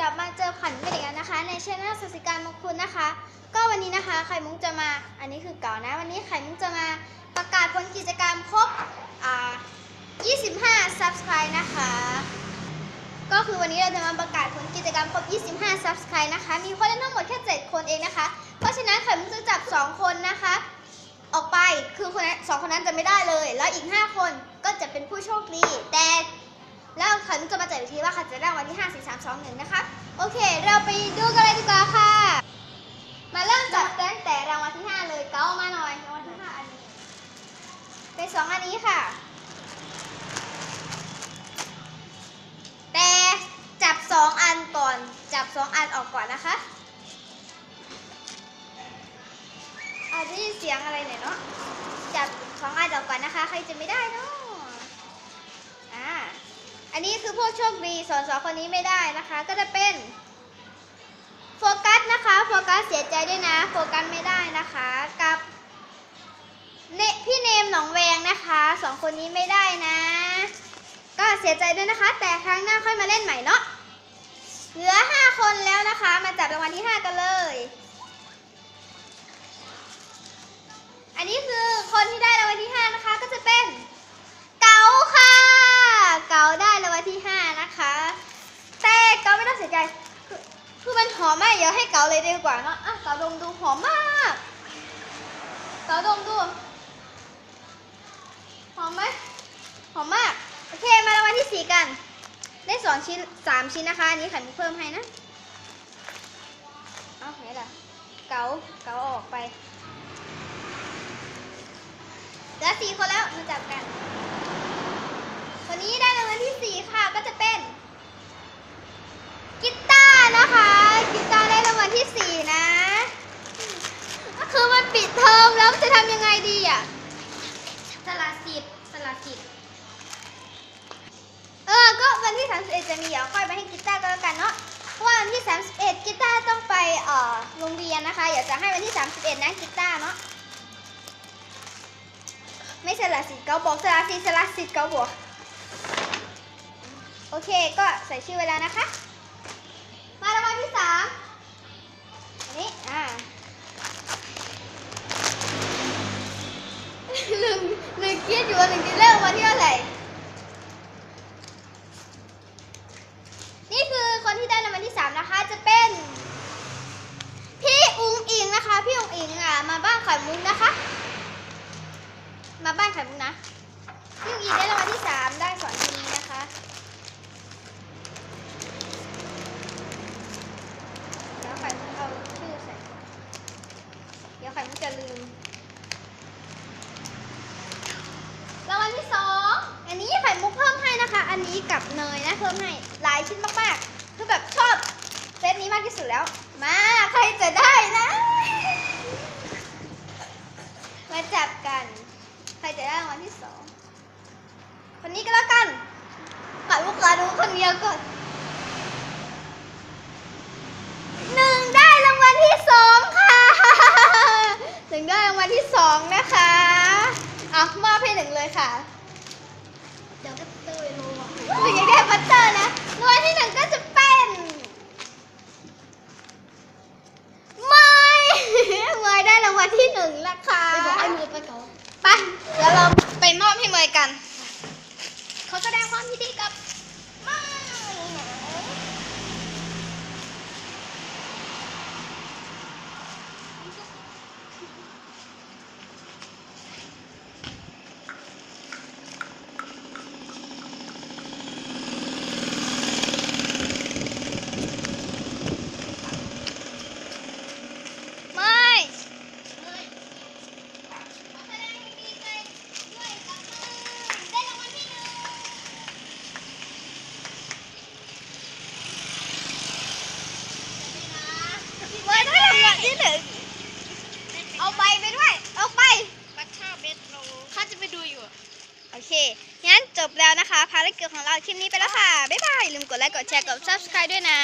กลับมาเจอขวัญกันอีกแล้วนะคะ ในช่องสัสิการมงคุณนะคะ ก็วันนี้นะคะ ไข่มุกจะมา อันนี้คือเก่านะ วันนี้ไข่มุกจะมาประกาศผลกิจกรรมครบอ่า25 subscribe นะคะ ก็คือวันนี้เราจะมาประกาศผลกิจกรรมครบ 25 subscribe นะคะ มีคนเล่นทั้งหมดแค่ 7 คนเองนะคะ เพราะฉะนั้นไข่มุกจะจับ 2 คนนะคะ ออกไป คือคนนั้นสองคนนั้นจะไม่ได้เลย แล้วอีก 5 คนก็จะเป็นผู้โชคดี แต่ แล้วไข่มุกจะมาจัดอีกทีว่าใครจะได้วัลที่5 4 3 2 1นะคะโอเค เราไปดูกันเลยดีกว่าค่ะ มาเริ่มจับตั้งแต่รางวัลที่ 5 เลยเก้ามาหน่อยรางวัลที่5อันนี้เป็นสองอันนี้ค่ะ แต่จับ 2 อันก่อนจับ 2 อันออกก่อนนะคะอาจจะยินเสียงอะไรหน่อยเนาะจับสองอันออกก่อนนะคะ ใครจะไม่ได้เนาะ อันนี้คือพวกโชคดีสอนสองคนนี้ไม่ได้นะคะ ก็จะเป็นโฟกัสนะคะ โฟกัสเสียใจด้วยนะ โฟกัสไม่ได้นะคะ กับเนพี่เนมหนองแวงนะคะสองคนนี้ไม่ได้นะ ก็เสียใจด้วยนะคะ แต่ครั้งหน้าค่อยมาเล่นใหม่เนาะ เหลือ5คนแล้วนะคะ มาจับรางวัลที่5กันเลย อันนี้คือคนที่ได้รางวัลที่5นะคะก็จะเป็น เก๋าค่ะ เก๋าได้รางวัลที่ 5 นะคะ แต่เก๋าไม่ต้องเสียใจคือคือมันหอมมากเดี๋ยวให้เก๋าเลยดีกว่าเนาะอะเก๋าดมดูหอมมากเก๋าดมดูหอมไหมหอมมากโอเคมารางวัลที่4กัน ได้สองชิ้นสามชิ้นนะคะอันนี้ขันเพิ่มให้นะเอาไหนล่ะเก๋าเก๋าออกไปเหลือสี่คนแล้วมาจับกัน วันนี้ได้รางวัลที่4ค่ะก็จะเป็น กีตาร์นะคะ กีตาร์ได้รางวัลที่ 4 นะ คือ มันปิดเทอมแล้วจะทำยังไงดีอะสละสิทธิ์สละสิทธิ์เออ ก็วันที่ 31 จะมีเดี๋ยวค่อยไปให้กีตาร์ก็แล้วกันเนาะ เพราะว่าวันที่ 31กีตาร์ต้องไปเอ่อโรงเรียนนะคะเดี๋ยวจะให้วันที่ 31นะกีตาร์เนาะ ไม่สละสิทธิ์เกาบอกสละสิทธิ์สละสิทธิ์เกาบอก โอเค ก็ใส่ชื่อไว้แล้วนะคะ มาบ้านไข่มุกนะพี่อุงอิงได้รางวัลที่สามได้สอนทีนี้นะคะเดี๋ยวไข่มุกเอาชื่อใส่อนเดี๋ยวไข่มุกจะลืมรางวัลที่สองอันนี้ไข่มุกเพิ่มให้นะคะ อันนี้กับเนยนะเพิ่มให้หลายชิ้นมากๆ คือแบบชอบเซตนี้มากที่สุดแล้ว มาใครจะได้นะ มาจับกัน รจะได้รางวัลที่สองคนนี้ก็แล้วกันปัดลูกค้าดูคนเดียวก่อนหนึ่งได้รางวัลที่สองค่ะหนึ่งได้รางวัลที่สองนะคะอะมอบให้หนึ่งเลยค่ะ เดี๋ยวก็เตยลงอะ หนึ่งยังได้บัตเตอร์นะรางวัลที่หนึ่งก็จะเป็นเมย เมยได้รางวัลที่หนึ่งแล้วค่ะ ไปบอกไอ้มือไปเขา ไปเดี๋ยวเราไปมอบให้เมยกัน เขาแสดงความยินดีกับ เมยเมย เมื่อได้รางวัลที่หนึ่งเอาใบไปด้วย เอาไป บัตรค่าเบ็ดโลเขาจะไปดูอยู่ โอเค งั้นจ บแล้วนะคะภารกิจของเราคลิปนี้ไปแล้วค่ะ บ๊ายบายลืมกดไลค์กดแชร์กด subscribe ด้วยนะ